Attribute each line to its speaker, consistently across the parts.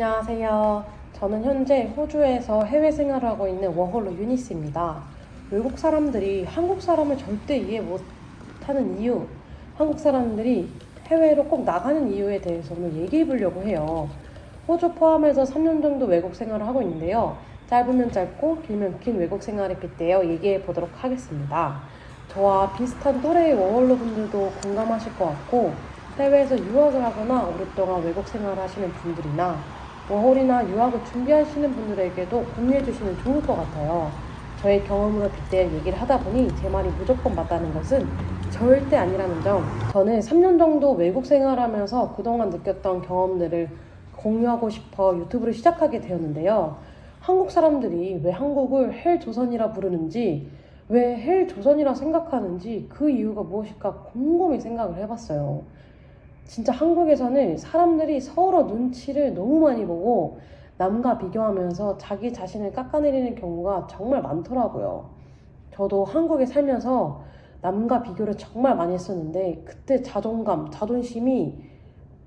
Speaker 1: 안녕하세요. 저는 현재 호주에서 해외 생활을 하고 있는 워홀로 유니스입니다. 외국 사람들이 한국 사람을 절대 이해 못하는 이유, 한국 사람들이 해외로 꼭 나가는 이유에 대해서 오늘 얘기해 보려고 해요. 호주 포함해서 3년 정도 외국 생활을 하고 있는데요. 짧으면 짧고 길면 긴 외국 생활에 빗대어 얘기해 보도록 하겠습니다. 저와 비슷한 또래의 워홀로 분들도 공감하실 것 같고 해외에서 유학을 하거나 오랫동안 외국 생활을 하시는 분들이나 워홀이나 유학을 준비하시는 분들에게도 공유해 주시면 좋을 것 같아요. 저의 경험으로 빗대어 얘기를 하다 보니 제 말이 무조건 맞다는 것은 절대 아니라는 점. 저는 3년 정도 외국 생활하면서 그동안 느꼈던 경험들을 공유하고 싶어 유튜브를 시작하게 되었는데요. 한국 사람들이 왜 한국을 헬조선이라 부르는지, 왜 헬조선이라 생각하는지 그 이유가 무엇일까 곰곰이 생각을 해봤어요. 진짜 한국에서는 사람들이 서로 눈치를 너무 많이 보고 남과 비교하면서 자기 자신을 깎아내리는 경우가 정말 많더라고요. 저도 한국에 살면서 남과 비교를 정말 많이 했었는데 그때 자존감, 자존심이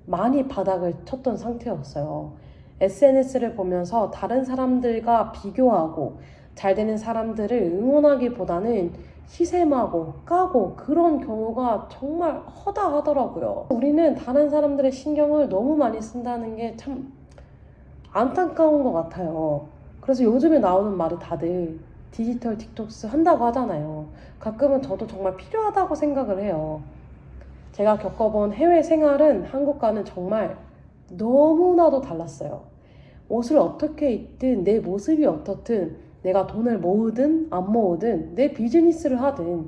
Speaker 1: 많이 바닥을 쳤던 상태였어요. SNS를 보면서 다른 사람들과 비교하고 잘 되는 사람들을 응원하기보다는 시샘하고 까고 그런 경우가 정말 허다하더라고요. 우리는 다른 사람들의 신경을 너무 많이 쓴다는 게 참 안타까운 것 같아요. 그래서 요즘에 나오는 말이 다들 디지털 틱톡스 한다고 하잖아요. 가끔은 저도 정말 필요하다고 생각을 해요. 제가 겪어본 해외 생활은 한국과는 정말 너무나도 달랐어요. 옷을 어떻게 입든 내 모습이 어떻든 내가 돈을 모으든 안 모으든 내 비즈니스를 하든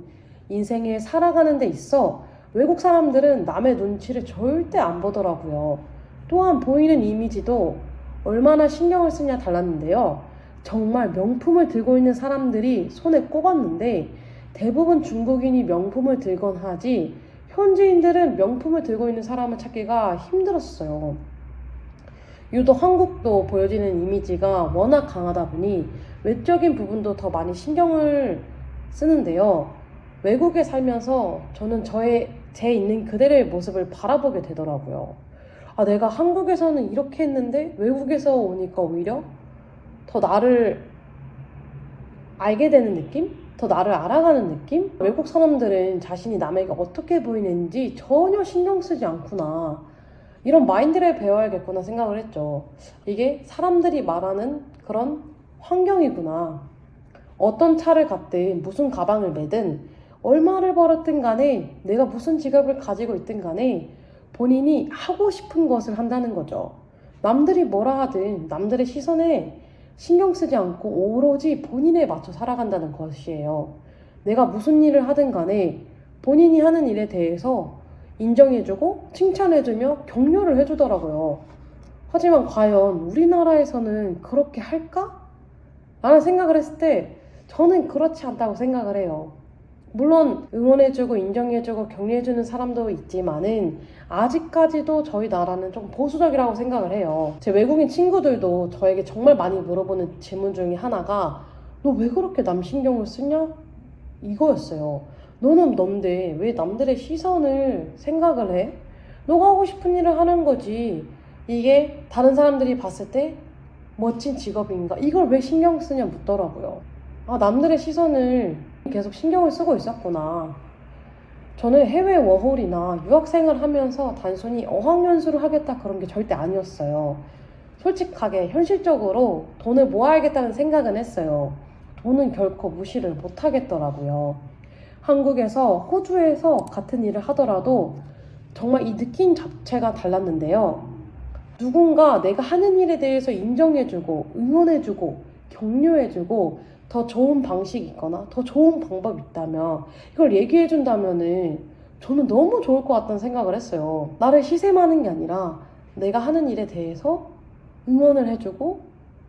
Speaker 1: 인생에 살아가는 데 있어 외국 사람들은 남의 눈치를 절대 안 보더라고요. 또한 보이는 이미지도 얼마나 신경을 쓰냐 달랐는데요. 정말 명품을 들고 있는 사람들이 손에 꼽았는데 대부분 중국인이 명품을 들건 하지 현지인들은 명품을 들고 있는 사람을 찾기가 힘들었어요. 유독 한국도 보여지는 이미지가 워낙 강하다 보니 외적인 부분도 더 많이 신경을 쓰는데요. 외국에 살면서 저는 저의 제 있는 그대로의 모습을 바라보게 되더라고요. 아, 내가 한국에서는 이렇게 했는데 외국에서 오니까 오히려 더 나를 알게 되는 느낌? 더 나를 알아가는 느낌? 외국 사람들은 자신이 남에게 어떻게 보이는지 전혀 신경 쓰지 않구나. 이런 마인드를 배워야겠구나 생각을 했죠. 이게 사람들이 말하는 그런 환경이구나. 어떤 차를 갔든 무슨 가방을 매든 얼마를 벌었든 간에 내가 무슨 직업을 가지고 있든 간에 본인이 하고 싶은 것을 한다는 거죠. 남들이 뭐라 하든 남들의 시선에 신경 쓰지 않고 오로지 본인에 맞춰 살아간다는 것이에요. 내가 무슨 일을 하든 간에 본인이 하는 일에 대해서 인정해주고 칭찬해주며 격려를 해주더라고요. 하지만 과연 우리나라에서는 그렇게 할까? 라는 생각을 했을 때 저는 그렇지 않다고 생각을 해요. 물론 응원해주고 인정해주고 격려해주는 사람도 있지만은 아직까지도 저희 나라는 좀 보수적이라고 생각을 해요. 제 외국인 친구들도 저에게 정말 많이 물어보는 질문 중에 하나가 너 왜 그렇게 남 신경을 쓰냐? 이거였어요. 너는 넌데 왜 남들의 시선을 생각을 해? 너가 하고 싶은 일을 하는 거지. 이게 다른 사람들이 봤을 때 멋진 직업인가? 이걸 왜 신경 쓰냐 묻더라고요. 아, 남들의 시선을 계속 신경을 쓰고 있었구나. 저는 해외 워홀이나 유학생을 하면서 단순히 어학연수를 하겠다 그런 게 절대 아니었어요. 솔직하게 현실적으로 돈을 모아야겠다는 생각은 했어요. 돈은 결코 무시를 못 하겠더라고요. 한국에서 호주에서 같은 일을 하더라도 정말 이 느낌 자체가 달랐는데요. 누군가 내가 하는 일에 대해서 인정해주고 응원해주고 격려해주고 더 좋은 방식이 있거나 더 좋은 방법이 있다면 이걸 얘기해준다면은 저는 너무 좋을 것 같다는 생각을 했어요. 나를 시샘하는 게 아니라 내가 하는 일에 대해서 응원을 해주고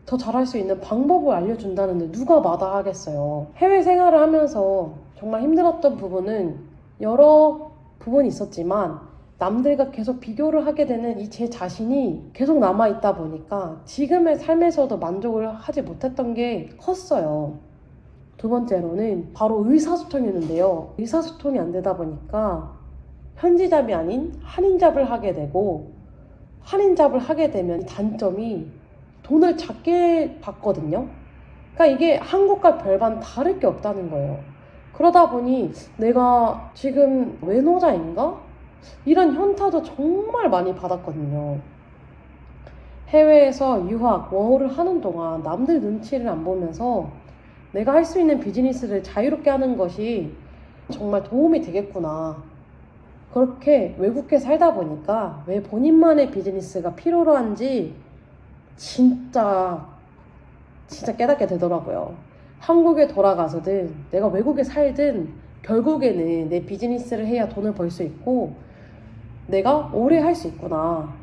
Speaker 1: 더 잘할 수 있는 방법을 알려준다는데 누가 마다하겠어요. 해외 생활을 하면서 정말 힘들었던 부분은 여러 부분이 있었지만 남들과 계속 비교를 하게 되는 이 제 자신이 계속 남아있다 보니까 지금의 삶에서도 만족을 하지 못했던 게 컸어요. 두 번째로는 바로 의사소통이었는데요. 의사소통이 안 되다 보니까 현지잡이 아닌 한인잡을 하게 되고 할인잡을 하게 되면 단점이 돈을 작게 받거든요. 그러니까 이게 한국과 별반 다를 게 없다는 거예요. 그러다 보니 내가 지금 외노자인가? 이런 현타도 정말 많이 받았거든요. 해외에서 유학, 워홀을 하는 동안 남들 눈치를 안 보면서 내가 할 수 있는 비즈니스를 자유롭게 하는 것이 정말 도움이 되겠구나. 그렇게 외국에 살다 보니까 왜 본인만의 비즈니스가 필요로 한지 진짜 진짜 깨닫게 되더라고요. 한국에 돌아가서든 내가 외국에 살든 결국에는 내 비즈니스를 해야 돈을 벌 수 있고 내가 오래 할 수 있구나.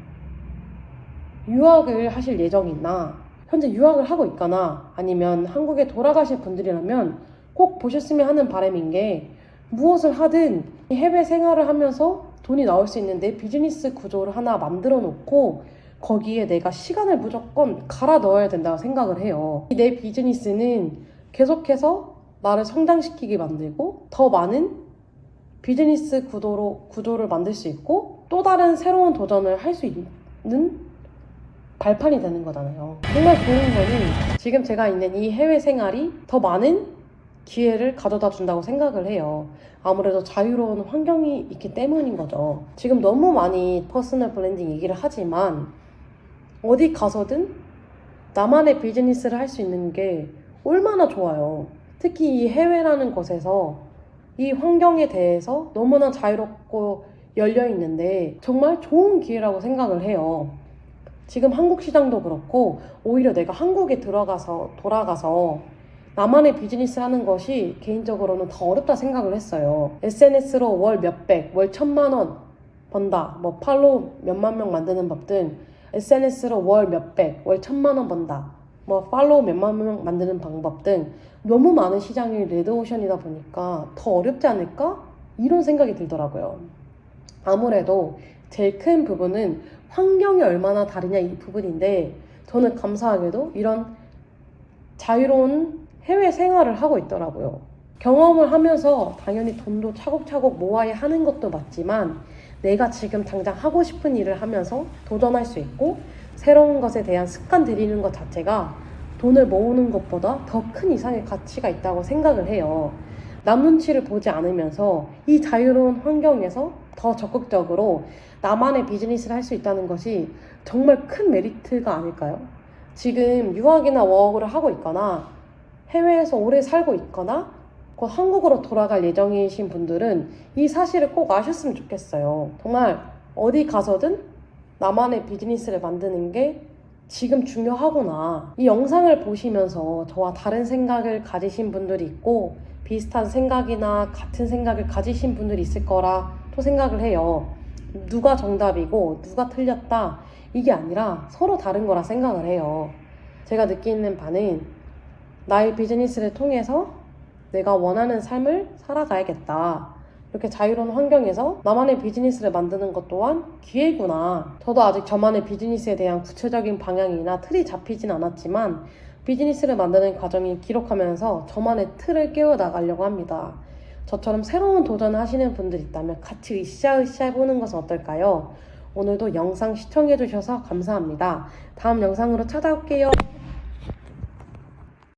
Speaker 1: 유학을 하실 예정이나 현재 유학을 하고 있거나 아니면 한국에 돌아가실 분들이라면 꼭 보셨으면 하는 바람인 게 무엇을 하든 해외 생활을 하면서 돈이 나올 수 있는 내 비즈니스 구조를 하나 만들어 놓고 거기에 내가 시간을 무조건 갈아 넣어야 된다고 생각을 해요. 내 비즈니스는 계속해서 나를 성장시키게 만들고 더 많은 비즈니스 구도로 구조를 만들 수 있고 또 다른 새로운 도전을 할 수 있는 발판이 되는 거잖아요. 정말 좋은 거는 지금 제가 있는 이 해외 생활이 더 많은 기회를 가져다 준다고 생각을 해요. 아무래도 자유로운 환경이 있기 때문인 거죠. 지금 너무 많이 퍼스널 브랜딩 얘기를 하지만 어디 가서든 나만의 비즈니스를 할 수 있는 게 얼마나 좋아요. 특히 이 해외라는 곳에서 이 환경에 대해서 너무나 자유롭고 열려 있는데 정말 좋은 기회라고 생각을 해요. 지금 한국 시장도 그렇고 오히려 내가 한국에 들어가서 돌아가서 나만의 비즈니스 하는 것이 개인적으로는 더 어렵다 생각을 했어요. SNS로 월 몇백, 월 천만 원 번다. 뭐 팔로우 몇만 명 만드는 법 등 SNS로 월 몇백, 월 천만 원 번다. 뭐 팔로우 몇만 명 만드는 방법 등 너무 많은 시장이 레드오션이다 보니까 더 어렵지 않을까? 이런 생각이 들더라고요. 아무래도 제일 큰 부분은 환경이 얼마나 다르냐 이 부분인데 저는 감사하게도 이런 자유로운 해외 생활을 하고 있더라고요. 경험을 하면서 당연히 돈도 차곡차곡 모아야 하는 것도 맞지만 내가 지금 당장 하고 싶은 일을 하면서 도전할 수 있고 새로운 것에 대한 습관 들이는 것 자체가 돈을 모으는 것보다 더 큰 이상의 가치가 있다고 생각을 해요. 남 눈치를 보지 않으면서 이 자유로운 환경에서 더 적극적으로 나만의 비즈니스를 할 수 있다는 것이 정말 큰 메리트가 아닐까요? 지금 유학이나 워크를 하고 있거나 해외에서 오래 살고 있거나 곧 한국으로 돌아갈 예정이신 분들은 이 사실을 꼭 아셨으면 좋겠어요. 정말 어디 가서든 나만의 비즈니스를 만드는 게 지금 중요하구나. 이 영상을 보시면서 저와 다른 생각을 가지신 분들이 있고 비슷한 생각이나 같은 생각을 가지신 분들이 있을 거라 또 생각을 해요. 누가 정답이고 누가 틀렸다 이게 아니라 서로 다른 거라 생각을 해요. 제가 느끼는 바는 나의 비즈니스를 통해서 내가 원하는 삶을 살아가야겠다. 이렇게 자유로운 환경에서 나만의 비즈니스를 만드는 것 또한 기회구나. 저도 아직 저만의 비즈니스에 대한 구체적인 방향이나 틀이 잡히진 않았지만 비즈니스를 만드는 과정이 기록하면서 저만의 틀을 깨워 나가려고 합니다. 저처럼 새로운 도전을 하시는 분들 있다면 같이 으쌰으쌰 해보는 것은 어떨까요? 오늘도 영상 시청해주셔서 감사합니다. 다음 영상으로 찾아올게요.